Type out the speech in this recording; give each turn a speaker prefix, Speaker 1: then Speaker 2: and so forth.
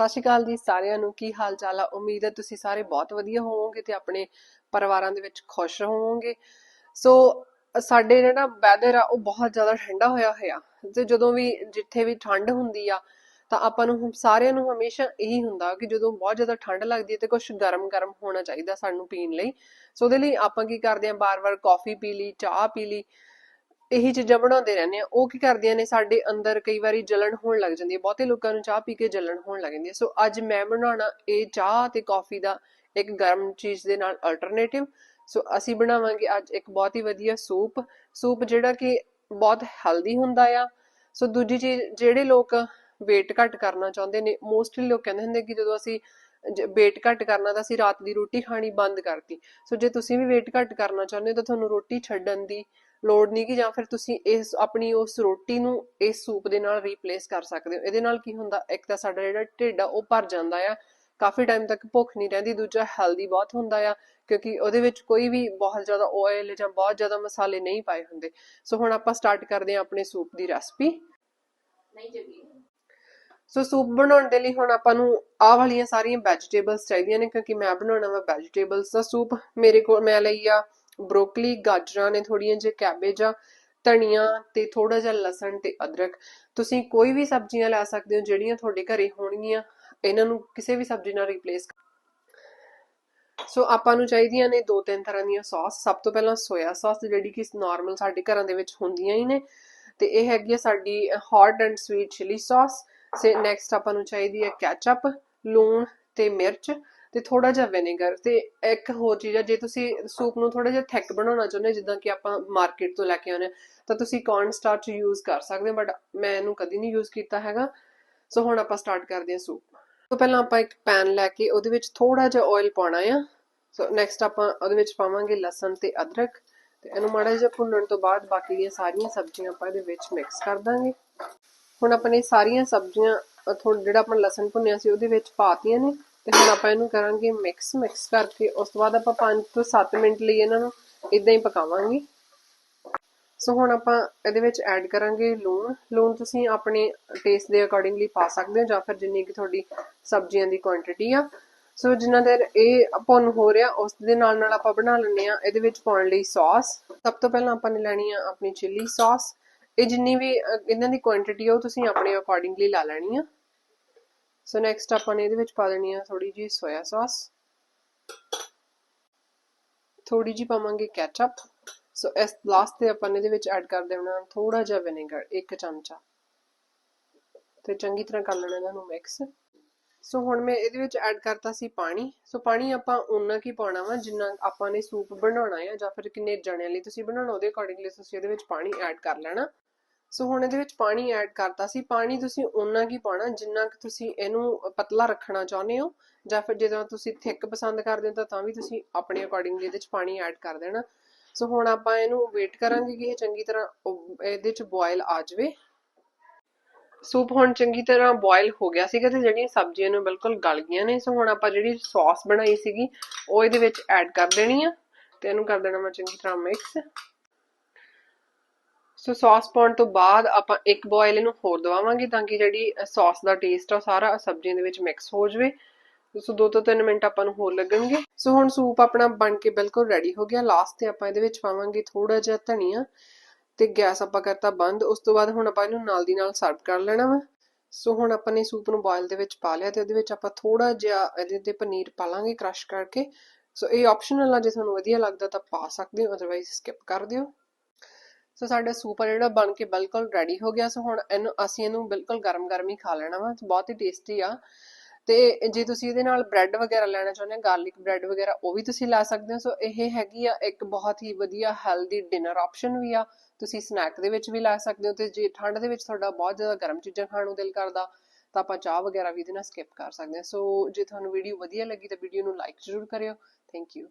Speaker 1: ਸਤਿ ਸ਼੍ਰੀ ਅਕਾਲ ਜੀ ਸਾਰਿਆਂ ਨੂੰ, ਕੀ ਹਾਲ ਚਾਲ ਆ? ਉਮੀਦ ਹੈ ਤੁਸੀਂ ਸਾਰੇ ਬਹੁਤ ਵਧੀਆ ਹੋਵੋਗੇ ਤੇ ਆਪਣੇ ਪਰਿਵਾਰਾਂ ਦੇ ਵਿੱਚ ਖੁਸ਼ ਹੋਵੋਗੇ। ਸੋ, ਸਾਡੇ ਜਿਹੜਾ ਵੈਦਰ ਆ, ਉਹ ਬਹੁਤ ਜ਼ਿਆਦਾ ਠੰਡਾ ਹੋਇਆ ਹੋਇਆ। ਤੇ ਜਦੋਂ ਵੀ ਜਿੱਥੇ ਵੀ ਠੰਡ ਹੁੰਦੀ ਆ, ਤਾਂ ਆਪਾਂ ਨੂੰ ਸਾਰਿਆਂ ਨੂੰ ਹਮੇਸ਼ਾ ਇਹੀ ਹੁੰਦਾ ਕਿ ਜਦੋਂ ਬਹੁਤ ਜ਼ਿਆਦਾ ਠੰਡ ਲੱਗਦੀ ਹੈ ਤੇ ਕੁਝ ਗਰਮ-ਗਰਮ ਹੋਣਾ ਚਾਹੀਦਾ ਸਾਨੂੰ ਪੀਣ ਲਈ। ਸੋ ਉਹਦੇ ਲਈ ਆਪਾਂ ਕੀ ਕਰਦੇ ਹਾਂ, ਬਾਰ-ਬਾਰ ਕਾਫੀ ਪੀ ਲਈ, ਚਾਹ ਪੀ ਲਈ। ਇਹੀ ਚੀਜ਼ਾਂ ਬਣਾਉਂਦੇ ਰਹਿੰਦੇ ਆ। ਉਹ ਕੀ ਕਰਦੀਆਂ ਨੇ, ਸਾਡੇ ਅੰਦਰ ਕਈ ਵਾਰੀ ਜਲਣ ਹੋਣ ਲੱਗ ਜਾਂਦੀ ਹੈ ਬਹੁਤੇ ਲੋਕਾਂ ਨੂੰ ਚਾਹ ਪੀ ਕੇ ਜਲਣ ਹੋਣ ਲੱਗ ਜਾਂਦੀ ਹੈ ਸੋ ਅੱਜ ਮੈਂ ਬਣਾਉਣਾ ਇਹ ਚਾਹ ਤੇ ਕਾਫੀ ਦਾ ਇੱਕ ਗਰਮ ਚੀਜ਼ ਦੇ ਨਾਲ ਅਲਟਰਨੇਟਿਵ ਸੋ ਅਸੀਂ ਬਣਾਵਾਂਗੇ ਅੱਜ ਇੱਕ ਬਹੁਤ ਹੀ ਵਧੀਆ ਸੂਪ। ਸੂਪ ਜਿਹੜਾ ਕਿ ਬਹੁਤ ਹੈਲਦੀ ਹੁੰਦਾ ਆ। ਸੋ ਦੂਜੀ ਚੀਜ਼, ਜਿਹੜੇ ਲੋਕ weight ਘੱਟ ਕਰਨਾ ਚਾਹੁੰਦੇ ਨੇ ਮੋਸਟਲੀ ਲੋਕ ਕਹਿੰਦੇ ਹੁੰਦੇ ਕਿ ਜਦੋਂ ਅਸੀਂ weight ਘੱਟ ਕਰਨਾ ਤਾਂ ਅਸੀਂ ਰਾਤ ਦੀ ਰੋਟੀ ਖਾਣੀ ਬੰਦ ਕਰਤੀ। ਸੋ ਜੇ ਤੁਸੀਂ ਵੀ weight ਘੱਟ ਕਰਨਾ ਚਾਹੁੰਦੇ ਹੋ ਤਾਂ ਤੁਹਾਨੂੰ ਰੋਟੀ ਛੱਡਣ ਦੀ ਲੋੜ ਨਹੀਂ ਕਿ ਜਾਂ ਫਿਰ ਤੁਸੀਂ ਇਸ ਆਪਣੀ ਉਸ ਰੋਟੀ ਨੂੰ ਇਸ ਸੂਪ ਦੇ ਨਾਲ ਰੀਪਲੇਸ ਕਰ ਸਕਦੇ ਹੋ। ਇਹਦੇ ਨਾਲ ਕੀ ਹੁੰਦਾ ਇੱਕ ਤਾਂ ਸਾਡਾ ਜਿਹੜਾ ਢਿੱਡ ਆ ਉਹ ਭਰ ਜਾਂਦਾ ਆ। ਕਾਫੀ ਟਾਈਮ ਤੱਕ ਭੁੱਖ ਨਹੀਂ ਰਹਿੰਦੀ ਦੂਜਾ ਹੈਲਦੀ ਬਹੁਤ ਹੁੰਦਾ ਆ ਕਿਉਂਕਿ ਉਹਦੇ ਵਿੱਚ ਕੋਈ ਵੀ ਬਹੁਤ ਜ਼ਿਆਦਾ ਆਇਲ ਜਾਂ ਬਹੁਤ ਜ਼ਿਆਦਾ ਮਸਾਲੇ ਨਹੀਂ ਪਾਏ ਹੁੰਦੇ। ਸੋ ਹੁਣ ਆਪਾਂ ਸਟਾਰਟ ਕਰਦੇ ਹਾਂ ਆਪਣੇ ਸੂਪ ਦੀ ਰੈਸਪੀ
Speaker 2: ਨਹੀਂ ਜਗੀ।
Speaker 1: ਸੋ ਸੂਪ ਬਣਾਉਣ ਦੇ ਲਈ ਹੁਣ ਆਪਾਂ ਨੂੰ ਆਹ ਵਾਲੀਆਂ ਸਾਰੀਆਂ ਵੈਜੀਟੇਬਲਸ ਚਾਹੀਦੀਆਂ ਨੇ ਕਿਉਂਕਿ ਮੈਂ ਬਣਾਉਣਾ ਵਾ ਵੈਜੀਟੇਬਲਸ ਦਾ ਸੂਪ। ਮੇਰੇ ਕੋਲ ਮੈਂ ਲਈ ਆ ਬ੍ਰੋਕਲੀ ਗਾਜਰਾਂ ਨੇ ਥੋੜੀਆਂ ਜਿਹੀ ਕੈਬੇਜ ਧਨੀਆ ਤੇ ਥੋੜਾ ਜਿਹਾ ਲਸਣ ਤੇ ਅਦਰਕ। ਤੁਸੀਂ ਕੋਈ ਵੀ ਸਬਜ਼ੀਆਂ ਲੈ ਸਕਦੇ ਹੋ ਜਿਹੜੀਆਂ ਤੁਹਾਡੇ ਘਰੇ ਹੋਣਗੀਆਂ, ਇਹਨਾਂ ਨੂੰ ਕਿਸੇ ਵੀ ਸਬਜ਼ੀ ਨਾਲ ਰਿਪਲੇਸ ਸੋ ਆਪਾਂ ਨੂੰ ਚਾਹੀਦੀਆਂ ਨੇ ਦੋ ਤਿੰਨ ਤਰ੍ਹਾਂ ਦੀਆਂ ਸੌਸ ਸਭ ਤੋਂ ਪਹਿਲਾਂ ਸੋਇਆ ਸੌਸ ਜਿਹੜੀ ਕਿ ਨਾਰਮਲ ਸਾਡੇ ਘਰਾਂ ਦੇ ਵਿੱਚ ਹੁੰਦੀਆਂ ਹੀ ਨੇ। ਤੇ ਇਹ ਹੈਗੀ ਆ ਸਾਡੀ hot and sweet chilli sauce say next ਆਪਾਂ ਨੂੰ ਚਾਹੀਦੀ ਹੈ ਕੈਚਅਪ ਲੂਣ ਤੇ ਮਿਰਚ। ਤੇ ਥੋੜਾ ਜਿਹਾ ਵਿਨੇਗਰ ਤੇ ਇੱਕ ਹੋਰ ਚੀਜ਼ ਆ, ਜੇ ਤੁਸੀਂ ਸੂਪ ਨੂੰ ਥੋੜਾ ਜਿਹਾ ਥਿਕ ਬਣਾਉਣਾ ਚਾਹੁੰਦੇ ਜਿੱਦਾਂ ਕਿ ਆਪਾਂ ਮਾਰਕੀਟ ਤੋਂ ਲੈ ਕੇ ਆਉਂਦੇ ਤਾਂ ਤੁਸੀਂ ਕੌਰਨ ਸਟਾਰਚ ਯੂਜ਼ ਕਰ ਸਕਦੇ ਬਟ ਮੈਂ ਇਹਨੂੰ ਕਦੀ ਨਹੀਂ ਯੂਜ਼ ਕੀਤਾ ਹੈਗਾ। ਸੋ ਹੁਣ ਆਪਾਂ ਸਟਾਰਟ ਕਰਦੇ ਹਾਂ ਸੂਪ। ਤੋਂ ਪਹਿਲਾਂ ਆਪਾਂ ਇੱਕ ਪੈਨ ਲੈ ਕੇ ਉਹਦੇ ਵਿੱਚ ਥੋੜਾ ਜਿਹਾ ਆਇਲ ਪਾਉਣਾ ਆ। ਸੋ ਨੈਕਸਟ ਆਪਾਂ ਉਹਦੇ ਵਿੱਚ ਪਾਵਾਂਗੇ ਲਸਣ ਤੇ ਅਦਰਕ। ਤੇ ਇਹਨੂੰ ਮਾੜਾ ਜਿਹਾ ਭੁੰਨਣ ਤੋਂ ਬਾਅਦ ਬਾਕੀ ਦੀਆਂ ਸਾਰੀਆਂ ਸਬਜ਼ੀਆਂ ਆਪਾਂ ਇਹਦੇ ਵਿੱਚ ਮਿਕਸ ਕਰ ਦਾਂਗੇ। ਹੁਣ ਆਪਾਂ ਨੇ ਸਾਰੀਆਂ ਸਬਜ਼ੀਆਂ ਥੋੜਾ ਜਿਹੜਾ ਆਪਾਂ ਲਸਣ ਭੁੰਨਿਆ ਸੀ, ਉਹਦੇ ਵਿੱਚ ਪਾਤੀਆਂ ਨੇ। ਤੇ ਹੁਣ ਆਪਾਂ ਇਹਨੂੰ ਕਰਾਂਗੇ ਮਿਕਸ ਮਿਕਸ ਕਰਕੇ। ਉਸ ਤੋਂ ਬਾਅਦ ਆਪਾਂ 5 ਤੋਂ 7 ਮਿੰਟ ਲਈ ਇਹਨਾਂ ਨੂੰ ਇਦਾਂ ਹੀ ਪਕਾਵਾਂਗੇ। ਸੋ ਹੁਣ ਆਪਾਂ ਇਹਦੇ ਵਿੱਚ ਐਡ ਕਰਾਂਗੇ ਲੂਣ। ਲੂਣ ਤੁਸੀਂ ਆਪਣੇ ਟੇਸਟ ਦੇ ਅਕੋਰਡਿੰਗਲੀ ਪਾ ਸਕਦੇ ਹੋ, ਜਾਂ ਫਿਰ ਜਿੰਨੀ ਕਿ ਤੁਹਾਡੀ ਸਬਜ਼ੀਆਂ ਦੀ ਕੁਆਂਟੀਟੀ ਆ। ਸੋ ਜਿੰਨਾ ਦੇਰ ਇਹ ਭੁੰਨ ਹੋ ਰਿਹਾ, ਉਸ ਦੇ ਨਾਲ ਨਾਲ ਆਪਾਂ ਬਣਾ ਲੈਣੇ ਆ ਇਹਦੇ ਵਿੱਚ ਪਾਉਣ ਲਈ ਸੌਸ ਸਭ ਤੋਂ ਪਹਿਲਾਂ ਆਪਾਂ ਨੇ ਲੈਣੀ ਆ ਆਪਣੀ ਚਿੱਲੀ ਸੌਸ ਇਹ ਜਿੰਨੀ ਵੀ ਇਹਨਾਂ ਦੀ ਕੁਆਂਟੀਟੀ ਆ, ਉਹ ਤੁਸੀਂ ਆਪਣੇ ਅਕੋਰਡਿੰਗਲੀ ਲਾ ਲੈਣੀ ਆ। ਸੋ ਨੈਕਸਟ ਆਪਾਂ ਨੇ ਇਹਦੇ ਵਿੱਚ ਪਾ ਦੇਣੀ ਆ ਥੋੜੀ ਜੀ ਸੋਇਆ ਸੌਸ ਥੋੜੀ ਜੀ ਪਾਵਾਂਗੇ ਕੈਚਅਪ ਸੋ ਇਸ ਲਾਸਟ ਤੇ ਆਪਾਂ ਇਹਦੇ ਵਿੱਚ ਐਡ ਕਰ ਦੇਣਾ ਥੋੜਾ ਜਿਹਾ ਵਿਨੇਗਰ ਇੱਕ ਚਮਚਾ। ਤੇ ਚੰਗੀ ਤਰ੍ਹਾਂ ਕਰ ਲੈਣਾ ਇਹਨਾਂ ਨੂੰ ਮਿਕਸ ਸੋ ਹੁਣ ਮੈਂ ਇਹਦੇ ਵਿੱਚ ਐਡ ਕਰਤਾ ਸੀ ਪਾਣੀ। ਸੋ ਪਾਣੀ ਆਪਾਂ ਉਨਾ ਕੀ ਪਾਉਣਾ ਵਾ ਜਿੰਨਾ ਆਪਾਂ ਨੇ ਸੂਪ ਬਣਾਉਣਾ ਹੈ ਜਾਂ ਫਿਰ ਕਿੰਨੇ ਜਣਿਆਂ ਲਈ ਤੁਸੀਂ ਬਣਾਉਣਾ, ਉਹਦੇ ਅਕੋਰਡਿੰਗਲੀ ਤੁਸੀਂ ਇਹਦੇ ਵਿੱਚ ਪਾਣੀ ਐਡ ਕਰ ਲੈਣਾ। ਸੋ ਹੁਣ ਇਹਦੇ ਵਿੱਚ ਪਾਣੀ ਐਡ ਕਰਤਾ ਸੀ। ਪਾਣੀ ਤੁਸੀਂ ਉਨਾ ਕੀ ਪਾਉਣਾ ਜਿੰਨਾ ਕਿ ਤੁਸੀਂ ਇਹਨੂੰ ਪਤਲਾ ਰੱਖਣਾ ਚਾਹੁੰਦੇ ਹੋ ਜਾਂ ਫਿਰ ਜਦੋਂ ਤੁਸੀਂ ਥਿਕ ਪਸੰਦ ਕਰਦੇ ਹੋ ਤਾਂ ਤਾਂ ਵੀ ਤੁਸੀਂ ਆਪਣੇ ਅਕੋਰਡਿੰਗਲੀ ਇਹਦੇ ਵਿੱਚ ਪਾਣੀ ਐਡ ਕਰ ਦੇਣਾ। ਸੋ ਹੁਣ ਆਪਾਂ ਇਹਨੂੰ ਵੇਟ ਕਰਾਂਗੇ ਕਿ ਇਹ ਚੰਗੀ ਤਰ੍ਹਾਂ ਉਬ- ਇਹਦੇ ਚ ਬੋਇਲ ਆ ਜਾਵੇ। ਸੂਪ ਹੁਣ ਚੰਗੀ ਤਰ੍ਹਾਂ ਬੋਇਲ ਹੋ ਗਿਆ ਸੀਗਾ ਤੇ ਜਿਹੜੀਆਂ ਸਬਜ਼ੀਆਂ ਨੇ ਬਿਲਕੁਲ ਗਲ ਗਈਆਂ ਨੇ। ਸੋ ਹੁਣ ਆਪਾਂ ਜਿਹੜੀ ਸੌਸ ਬਣਾਈ ਸੀਗੀ ਉਹ ਇਹਦੇ ਵਿੱਚ ਐਡ ਕਰ ਦੇਣੀ ਆ ਤੇ ਇਹਨੂੰ ਕਰ ਦੇਣਾ ਮੈਂ ਚੰਗੀ ਤਰ੍ਹਾਂ ਮਿਕਸ ਸੋ ਸੌਸ ਪਾਉਣ ਤੋਂ ਬਾਅਦ ਆਪਾਂ ਇੱਕ ਬੋਇਲ ਇਹਨੂੰ ਹੋਰ ਦਵਾਵਾਂਗੇ ਤਾਂ ਕਿ ਜਿਹੜੀ ਸੌਸ ਦਾ ਟੇਸਟ ਆ ਸਾਰਾ ਸਬਜ਼ੀਆਂ ਦੇ ਵਿੱਚ ਮਿਕਸ ਹੋ ਜਾਵੇ। ਸੋ 2 ਤੋਂ 3 ਮਿੰਟ ਆਪਾਂ ਨੂੰ ਹੋਰ ਲੱਗਣਗੇ। ਸੋ ਹੁਣ ਸੂਪ ਆਪਣਾ ਬਣ ਕੇ ਬਿਲਕੁਲ ਰੈਡੀ ਹੋ ਗਿਆ। ਲਾਸਟ ਤੇ ਆਪਾਂ ਇਹਦੇ ਵਿੱਚ ਪਾਵਾਂਗੇ ਥੋੜਾ ਜਿਹਾ ਧਨੀਆ ਤੇ ਗੈਸ ਆਪਾਂ ਕਰਤਾ ਬੰਦ। ਉਸ ਤੋਂ ਬਾਅਦ ਹੁਣ ਆਪਾਂ ਇਹਨੂੰ ਨਾਲ ਦੀ ਨਾਲ ਸਰਵ ਕਰ ਲੈਣਾ ਵਾ। ਸੋ ਹੁਣ ਆਪਾਂ ਨੇ ਸੂਪ ਨੂੰ ਬੋਇਲ ਦੇ ਵਿੱਚ ਪਾ ਲਿਆ ਤੇ ਉਹਦੇ ਵਿੱਚ ਆਪਾਂ ਥੋੜਾ ਜਿਹਾ ਇਹਦੇ ਤੇ ਪਨੀਰ ਪਾ ਲਾਂਗੇ ਕ੍ਰਸ਼ ਕਰਕੇ। ਸੋ ਇਹ ਆਪਸ਼ਨਲ ਆ, ਜੇ ਤੁਹਾਨੂੰ ਵਧੀਆ ਲੱਗਦਾ ਤਾਂ ਪਾ ਸਕਦੇ ਹੋ ਅਦਰਵਾਈਜ਼ ਸਕਿਪ ਕਰ ਦਿਓ। ਸੋ ਸਾਡਾ ਸੂਪ ਆ ਜਿਹੜਾ ਬਣ ਕੇ ਬਿਲਕੁਲ ਰੈਡੀ ਹੋ ਗਿਆ। ਸੋ ਹੁਣ ਇਹਨੂੰ, ਅਸੀਂ ਇਹਨੂੰ ਬਿਲਕੁਲ ਗਰਮ-ਗਰਮ ਹੀ ਖਾ ਲੈਣਾ ਵਾ। ਬਹੁਤ ਹੀ ਟੇਸਟੀ ਆ। ਤੇ ਜੇ ਤੁਸੀਂ ਇਹਦੇ ਨਾਲ ਬ੍ਰੈਡ ਵਗੈਰਾ ਲੈਣਾ ਚਾਹੁੰਦੇ ਹੋ ਗਾਰਲਿਕ ਬ੍ਰੈਡ ਵਗੈਰਾ, ਉਹ ਵੀ ਤੁਸੀਂ ਲੈ ਸਕਦੇ ਹੋ। ਸੋ ਇਹ ਹੈਗੀ ਆ ਇੱਕ ਬਹੁਤ ਹੀ ਵਧੀਆ ਹੈਲਦੀ ਡਿਨਰ ਆਪਸ਼ਨ ਵੀ ਆ। ਤੁਸੀਂ ਸਨੈਕ ਦੇ ਵਿੱਚ ਵੀ ਲੈ ਸਕਦੇ ਹੋ। ਤੇ ਜੇ ਠੰਡ ਦੇ ਵਿੱਚ ਤੁਹਾਡਾ ਬਹੁਤ ਜ਼ਿਆਦਾ ਗਰਮ ਚੀਜ਼ਾਂ ਖਾਣ ਨੂੰ ਦਿਲ ਕਰਦਾ, ਤਾਂ ਆਪਾਂ ਚਾਹ ਵਗੈਰਾ ਵੀ ਇਹਦੇ ਨਾਲ ਸਕਿਪ ਕਰ ਸਕਦੇ ਹਾਂ। ਸੋ ਜੇ ਤੁਹਾਨੂੰ ਵੀਡੀਓ ਵਧੀਆ ਲੱਗੀ ਤਾਂ ਵੀਡੀਓ ਨੂੰ ਲਾਈਕ ਜ਼ਰੂਰ ਕਰਿਓ। Thank you